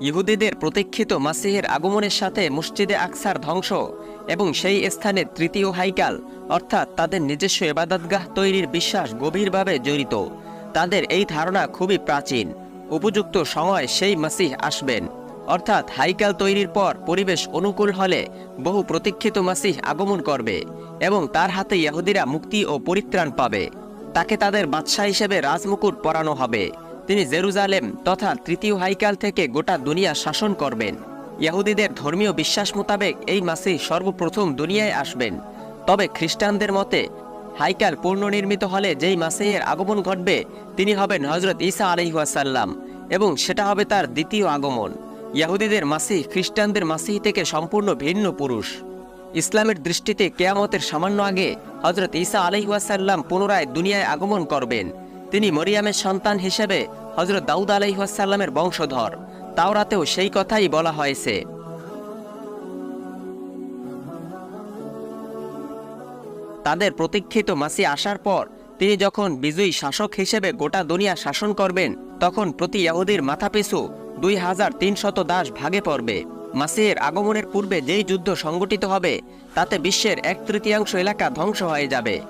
ইহুদিদের প্রতীক্ষিত মাসিহের আগমনের সাথে মসজিদে আকসার ধ্বংস এবং সেই স্থানে তৃতীয় হাইকাল, অর্থাৎ তাদের নিজস্ব এবাদতগাহ তৈরির বিশ্বাস গভীরভাবে জড়িত। তাদের এই ধারণা খুবই প্রাচীন। উপযুক্ত সময় সেই মাসিহ আসবেন। অর্থাৎ হাইকাল তৈরির পর পরিবেশ অনুকূল হলে বহু প্রতীক্ষিত মাসিহ আগমন করবে এবং তার হাতে ইহুদিরা মুক্তি ও পরিত্রাণ পাবে। তাকে তাদের বাদশাহ হিসেবে রাজমুকুট পরানো হবে। তিনি জেরুজালেম তথা তৃতীয় হাইকাল থেকে গোটা দুনিয়া শাসন করবেন। ইহুদিদের ধর্মীয় বিশ্বাস মোতাবেক এই মাসিহ সর্বপ্রথম দুনিয়ায় আসবেন। তবে খ্রিস্টানদের মতে, হাইকাল পুনর্নির্মিত হলে যেই মাসিহের আগমন ঘটবে, তিনি হবেন হজরত ঈসা আলহিহাসাল্লাম এবং সেটা হবে তার দ্বিতীয় আগমন। ইয়াহুদিদের মাসিহ খ্রিস্টানদের মাসিহ থেকে সম্পূর্ণ ভিন্ন পুরুষ। ইসলামের দৃষ্টিতে কেয়ামতের সামান্য আগে হজরত ঈসা আলহিহাসাল্লাম পুনরায় দুনিয়ায় আগমন করবেন। তিনি মরিয়ামের সন্তান হিসেবে হজরত দাউদ আলহিহাসাল্লামের বংশধর। তাওরাতেও সেই কথাই বলা হয়েছে। তাদের প্রতীক্ষিত মাসি আসার পর তিনি যখন বিজয়ী শাসক হিসেবে গোটা দুনিয়া শাসন করবেন, তখন প্রতি ইয়াহুদির মাথাপিছু দুই হাজার তিনশত দাস ভাগে পড়বে। মাসিহের আগমনের পূর্বে যেই যুদ্ধ সংগঠিত হবে, তাতে বিশ্বের এক তৃতীয়াংশ এলাকা ধ্বংস হয়ে যাবে।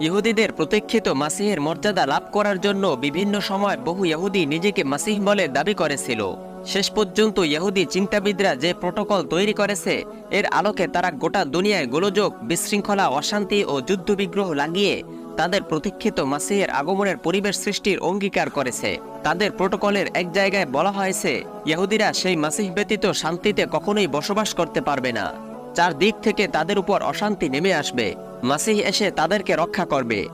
ইহুদিদের প্রতীক্ষিত মাসিহের মর্যাদা লাভ করার জন্য বিভিন্ন সময় বহু ইহুদি নিজেকে মাসিহ বলে দাবি করেছিল। শেষ পর্যন্ত ইহুদি চিন্তাবিদরা যে প্রোটোকল তৈরি করেছে, এর আলোকে তারা গোটা দুনিয়ায় গোলযোগ, বিশৃঙ্খলা, অশান্তি ও যুদ্ধবিগ্রহ লাগিয়ে তাদের প্রতীক্ষিত মাসিহের আগমনের পরিবেশ সৃষ্টির অঙ্গীকার করেছে। তাদের প্রোটোকলের এক জায়গায় বলা হয়েছে, ইহুদিরা সেই মাসিহ ব্যতীত শান্তিতে কখনোই বসবাস করতে পারবে না। চার দিক থেকে তাদের উপর অশান্তি নেমে আসবে। মাসিহ এসে তাদেরকে রক্ষা করবে।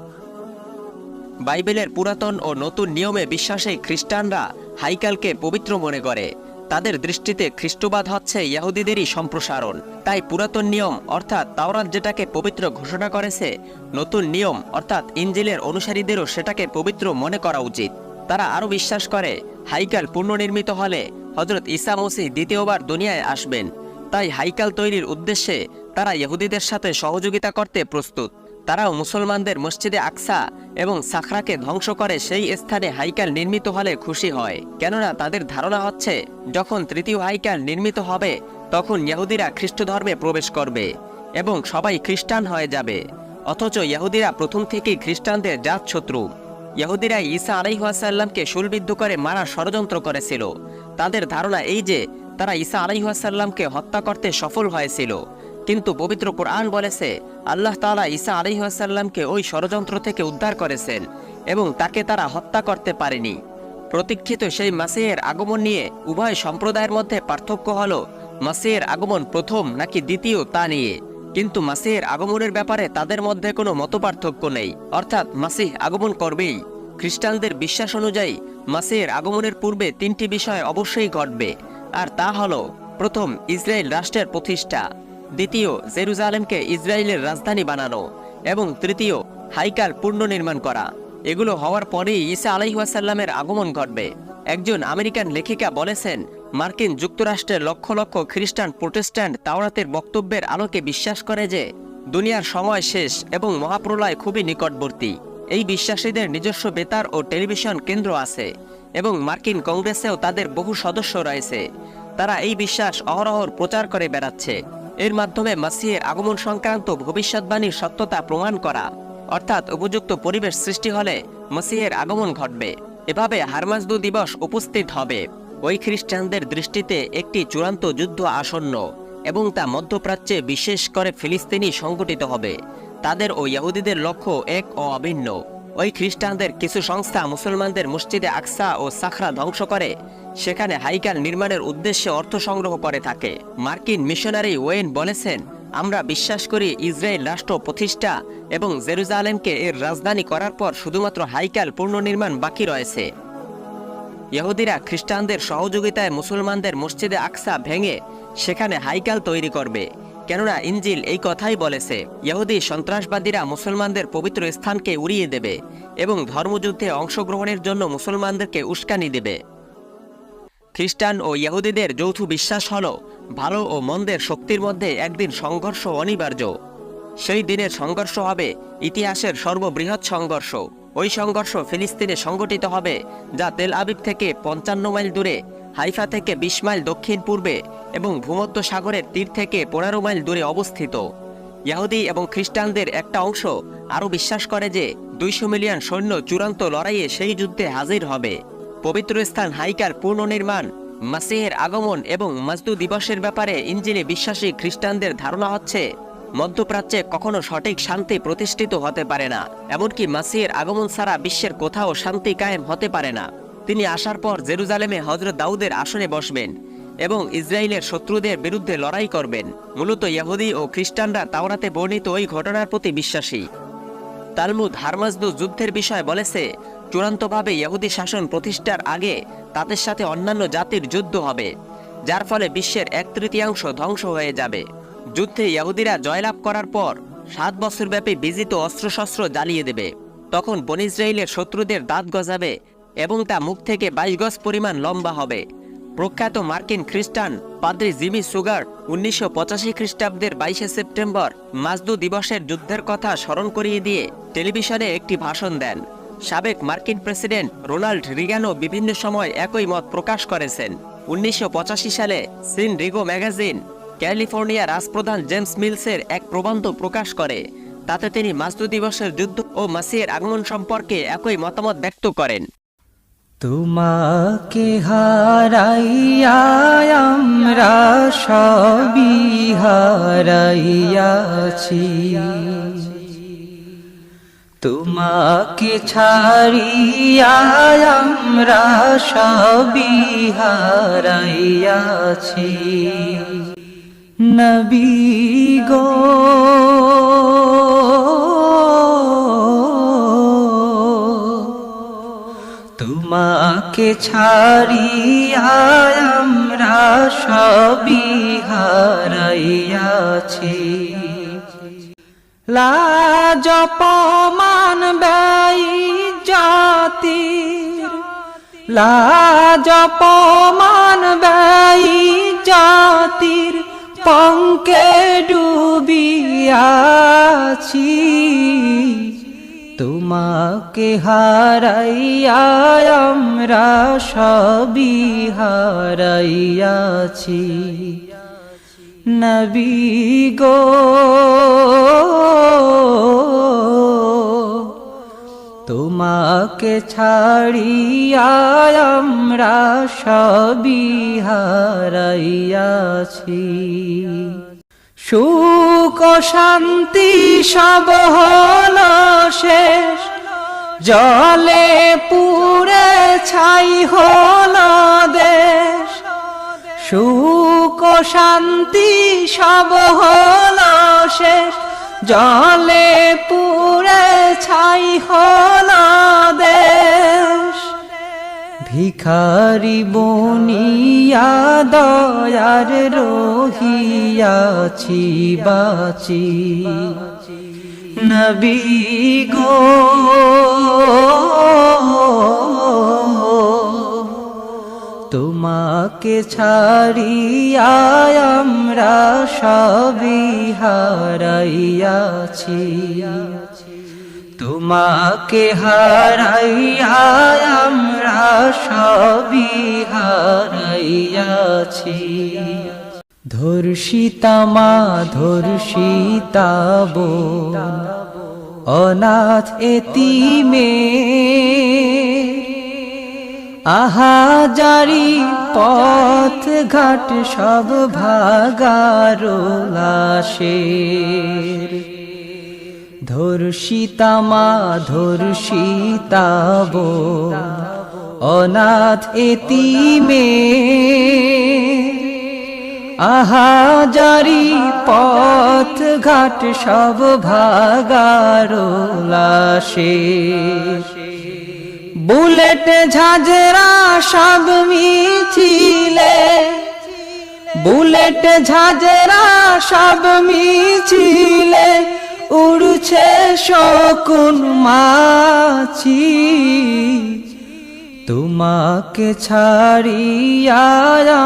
বাইবেলের পুরাতন ও নতুন নিয়মে বিশ্বাসী খ্রিস্টানরা হাইকালকে পবিত্র মনে করে। তাদের দৃষ্টিতে খ্রিস্টবাদ হচ্ছে ইয়াহুদিদেরই সম্প্রসারণ। তাই পুরাতন নিয়ম, অর্থাৎ তাওরাত যেটাকে পবিত্র ঘোষণা করেছে, নতুন নিয়ম, অর্থাৎ ইঞ্জিলের অনুসারীদেরও সেটাকে পবিত্র মনে করা উচিত। তারা আরও বিশ্বাস করে, হাইকাল পুনর্নির্মিত হলে হজরত ইসা মসিহ দ্বিতীয়বার দুনিয়ায় আসবেন। তাই হাইকাল তৈরির উদ্দেশ্যে তারা ইহুদিদের সাথে সহযোগিতা করতে প্রস্তুত। তারাও মুসলমানদের মসজিদে আকসা এবং সাখরাকে ধ্বংস করে সেই স্থানে হাইকাল নির্মিত হলে খুশি হয়। কেননা তাদের ধারণা হচ্ছে, যখন তৃতীয় হাইকাল নির্মিত হবে, তখন ইহুদিরা খ্রিস্ট ধর্মে প্রবেশ করবে এবং সবাই খ্রিস্টান হয়ে যাবে। অথচ ইহুদিরা প্রথম থেকেই খ্রিস্টানদের জাত শত্রু ইহুদিরা ঈসা আলাইহাসাল্লামকে শুলবিদ্ধ করে মারা ষড়যন্ত্র করেছিল। তাদের ধারণা এই যে, তারা ঈসা আলাইহাসাল্লামকে হত্যা করতে সফল হয়েছিল। কিন্তু পবিত্র কোরআন বলেছে, আল্লাহ তাআলা ঈসা আলাইহাসাল্লামকে ওই ষড়যন্ত্র থেকে উদ্ধার করেছেন এবং তাকে তারা হত্যা করতে পারেনি। প্রতীক্ষিত সেই মাসিহের আগমন নিয়ে উভয় সম্প্রদায়ের মধ্যে পার্থক্য হল, মাসিহের আগমন প্রথম নাকি দ্বিতীয় তা নিয়ে। কিন্তু মাসিহের আগমনের ব্যাপারে তাদের মধ্যে কোনো মতপার্থক্য নেই। অর্থাৎ মাসিহ আগমন করবেই। খ্রিস্টানদের বিশ্বাস অনুযায়ী, মাসিহের আগমনের পূর্বে তিনটি বিষয় অবশ্যই ঘটবে, আর তা হল, প্রথম, ইসরায়েল রাষ্ট্রের প্রতিষ্ঠা। দ্বিতীয় জেরুজালেমকে ইসরায়েলের রাজধানী বানানো এবং তৃতীয় হাইকাল পুনর্নির্মাণ করা। এগুলো হওয়ার পরেই ঈসা আলাইহাসাল্লামের আগমন ঘটবে। একজন আমেরিকান লেখিকা বলেছেন, মার্কিন যুক্তরাষ্ট্রের লক্ষ লক্ষ খ্রিস্টান প্রোটেস্ট্যান্ট তাওরাতের বক্তব্যের আলোকে বিশ্বাস করে যে, দুনিয়ার সময় শেষ এবং মহাপ্রলয় খুবই নিকটবর্তী। এই বিশ্বাসীদের নিজস্ব বেতার ও টেলিভিশন কেন্দ্র আছে এবং মার্কিন কংগ্রেসেও তাদের বহু সদস্য রয়েছে। তারা এই বিশ্বাস অহরহর প্রচার করে বেড়াচ্ছে। এর মাধ্যমে মাসিহের আগমন সংক্রান্ত ভবিষ্যৎবাণীর সত্যতা প্রমাণ করা, অর্থাৎ উপযুক্ত পরিবেশ সৃষ্টি হলে মসিহের আগমন ঘটবে। এভাবে হারমাজদু দিবস উপস্থিত হবে। ওই খ্রিস্টানদের দৃষ্টিতে একটি চূড়ান্ত যুদ্ধ আসন্ন এবং তা মধ্যপ্রাচ্যে বিশেষ করে ফিলিস্তিনি সংগঠিত হবে। তাদের ও ইহুদিদের লক্ষ্য এক ও অভিন্ন। ওই খ্রিস্টানদের কিছু সংস্থা মুসলমানদের মসজিদে আকসা ও সাখরা ধ্বংস করে। সেখানে হাইকাল নির্মাণের উদ্দেশ্যে অর্থ সংগ্রহ করে থাকে। মার্কিন মিশনারি ওয়েন বলেছেন, আমরা বিশ্বাস করি ইসরায়েল রাষ্ট্র প্রতিষ্ঠা এবং জেরুজালেমকে এর রাজধানী করার পর শুধুমাত্র হাইকাল পুনর্নির্মাণ বাকি রয়েছে। ইহুদিরা খ্রিস্টানদের সহযোগিতায় মুসলমানদের মসজিদে আকসা ভেঙে সেখানে হাইকাল তৈরি করবে। কেননা ইঞ্জিল এই কথাই বলেছে, ইহুদি সন্ত্রাসবাদীরা মুসলমানদের পবিত্র স্থানকে উড়িয়ে দেবে এবং ধর্মযুদ্ধে অংশগ্রহণের জন্য মুসলমানদেরকে উস্কানি দেবে। খ্রিস্টান ও ইহুদিদের যৌথ বিশ্বাস হল, ভালো ও মন্দের শক্তির মধ্যে একদিন সংঘর্ষ অনিবার্য। সেই দিনের সংঘর্ষ হবে ইতিহাসের সর্ববৃহৎ সংঘর্ষ। ওই সংঘর্ষ ফিলিস্তিনে সংগঠিত হবে, যা তেল আবিব থেকে পঞ্চান্ন মাইল দূরে হাইফা থেকে বিশ মাইল দক্ষিণ পূর্বে এবং ভূমধ্য সাগরের তীর থেকে পনেরো মাইল দূরে অবস্থিত। ইয়াহুদি এবং খ্রিস্টানদের একটা অংশ আরও বিশ্বাস করে যে দুইশো মিলিয়ন সৈন্য চূড়ান্ত লড়াইয়ে সেই যুদ্ধে হাজির হবে। পবিত্র স্থান হাইকার পুনর্নির্মাণ, মাসিহের আগমন এবং মাজদু দিবসের ব্যাপারে ইঞ্জিনে বিশ্বাসী খ্রিস্টানদের ধারণা হচ্ছে, মধ্যপ্রাচ্যে কখনো সঠিক শান্তি প্রতিষ্ঠিত হতে পারে না, এমনকি মাসিহের আগমন ছাড়া বিশ্বের কোথাও শান্তি কায়েম হতে পারে না। তিনি আসার পর জেরুজালেমে হজরত দাউদের আসনে বসবেন এবং ইসরায়েলের শত্রুদের বিরুদ্ধে লড়াই করবেন। মূলত ইহুদি ও খ্রিস্টানরা তাওরাতে বর্ণিত ওই ঘটনার প্রতি বিশ্বাসী। তালমুদ হারমাজদু যুদ্ধের বিষয় বলেছে, চূড়ান্তভাবে ইহুদি শাসন প্রতিষ্ঠার আগে তাদের সাথে অন্যান্য জাতির যুদ্ধ হবে, যার ফলে বিশ্বের এক তৃতীয়াংশ ধ্বংস হয়ে যাবে। যুদ্ধে ইহুদিরা জয়লাভ করার পর সাত বছরব্যাপী বিজিত অস্ত্রশস্ত্র জ্বালিয়ে দেবে। তখন বন ইসরায়েলের শত্রুদের দাঁত গজাবে এবং তা মুখ থেকে বাইশ গজ পরিমাণ লম্বা হবে। প্রখ্যাত মার্কিন খ্রিস্টান পাদ্রি জিমি সুগার উনিশশো পঁচাশি খ্রিস্টাব্দের বাইশে সেপ্টেম্বর মাজদু দিবসের যুদ্ধের কথা স্মরণ করিয়ে দিয়ে টেলিভিশনে একটি ভাষণ দেন। সাবেক মার্কিন প্রেসিডেন্ট রোনাল্ড রিগানও বিভিন্ন সময় একই মত প্রকাশ করেছেন। উনিশশো পঁচাশি সালে সিন রিগো ম্যাগাজিন ক্যালিফোর্নিয়া রাজপ্রধান জেমস মিলসের এক প্রবন্ধ প্রকাশ করে। তাতে তিনি মাজদু দিবসের যুদ্ধ ও মাসিয়ের আগমন সম্পর্কে একই মতামত ব্যক্ত করেন। তোমাকে হারাইয়া আমরা সবই হারাইয়াছি। তোমাকে ছাড়িয়া আমরা সবই হারাইয়াছি। নবী গো তোমাকে ছাড়িয়া আমরা সবই হারাইয়াছি। লাজ, অপমান ব্যয় জাতির লাজ, অপমান ব্যয় জাতির পঙ্কে ডুবিয়াছি। তোমাকে হারাইয়া আমরা সবই হারাইয়াছি। নবী গো তোমাকে ছাড়িয়া আমরা সবই হারাইয়াছি। সুখ শান্তি সব হল শেষ। জলে পুরে ছাই হল দেশ। সুখ শান্তি সব হল শেষ। জলে পুরে ছাই হল দেশ। ভিখারি বনিয়া দয়ার রহিয়াছি বাচি। নবী গো তোমাকে ছাড়িয়া আমরা সবই হারাইয়াছি। তোমাকে হারাইয়া সবই হারাইয়াছি। ধর্ষিতা মা, ধর্ষিতা বোন, অনাথ এতিমে। আহাজারি পথ ঘাট সব ভাগারো লাশের। ধর্ষিতা মা, ধর্ষিতা বোন অনাথ এতিমে। আহাজারি পথ ঘাট সব ভাগারো লাশের বুলেট ঝাঁঝরা সব মিছিলে। বুলেট ঝাঁঝরা সব মিছিলে। উড়ছে শকুন মাছি। তোমাকে ছাড়িয়া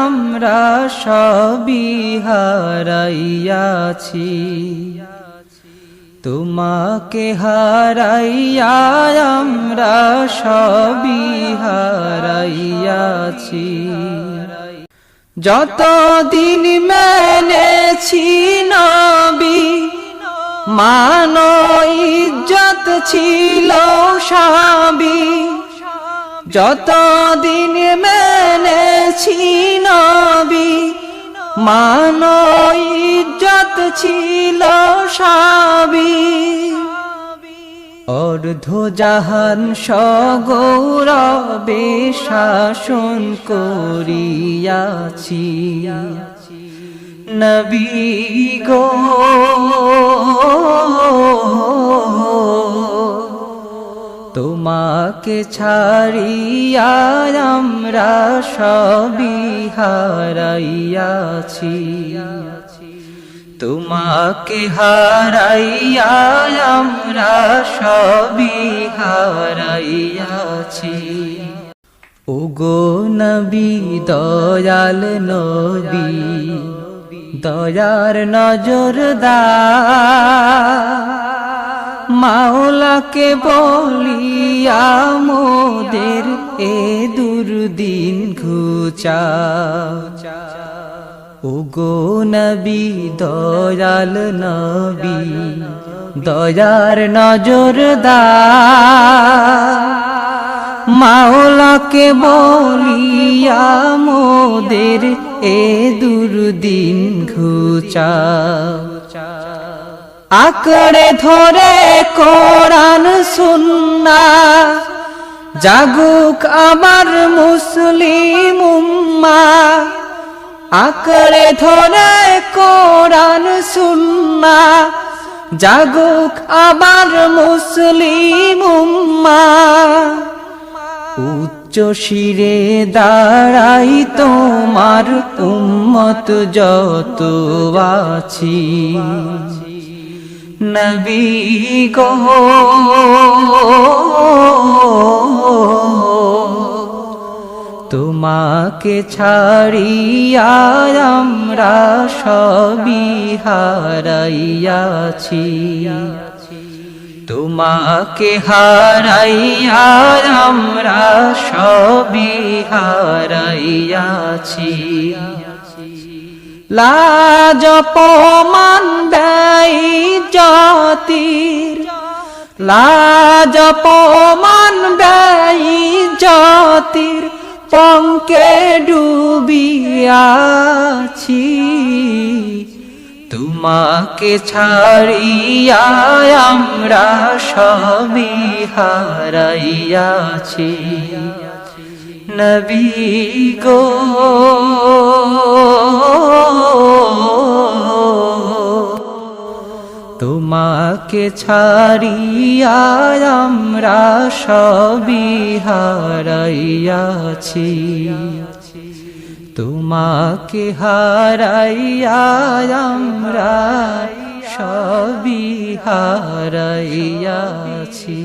আমরা সবই হারাইয়াছি। তোমাকে হারাইয়া আমরা হারাইয়াছি। যতদিন মেনেছি নবী মান ইজ্জত ছিল। যতদিন মেনেছি নবী মান ইজ্জত ছিল সবই। অর্ধ জাহান সগৌরবে শাসন করিয়াছি। নবী গো তোমাকে ছাড়িয়া আমরা সবই হারাইয়াছি। তোমাকে হারাইয়া আমরা সবই হারাইয়াছি। ওগো নবী, দয়াল নবী, দয়ার নজর দা মাওলাকে বলিয়া মোদের এ দুর্দিন ঘুচা। ওগো নবী, দয়াল নবী, দয়ার নজর মাওলাকে বলিয়া মোদের এ দুর্দিন ঘুচা। আঁকড়ে ধরে কোরআন, সুন্না। জাগুক আমার মুসলিম উম্মা। আঁকড়ে ধরে কোরআন, সুন্না। জাগুক আমার মুসলিম উম্মা। উচ্চ শিরে দাঁড়াই তোমার উম্মত যত আছি। নবী গো তোমাকে ছাড়িয়া আমরা সবই হারাইয়াছি। তোমাকে হারাইয়া আমরা সবই হারাইয়াছি। লাজ পমান ব্যয় জাতির। লাজ পমান ব্যয় জাতির। পঙ্কে ডুবিয়াছি তোমাকে ছাড়িয়া আমরা সবই হারাইয়াছি। নবী গো। তোমাকে ছাড়িয়া আমরা সবই হারাইয়াছি। তোমাকে হারাইয়া আমরা সবই হারাইয়াছি।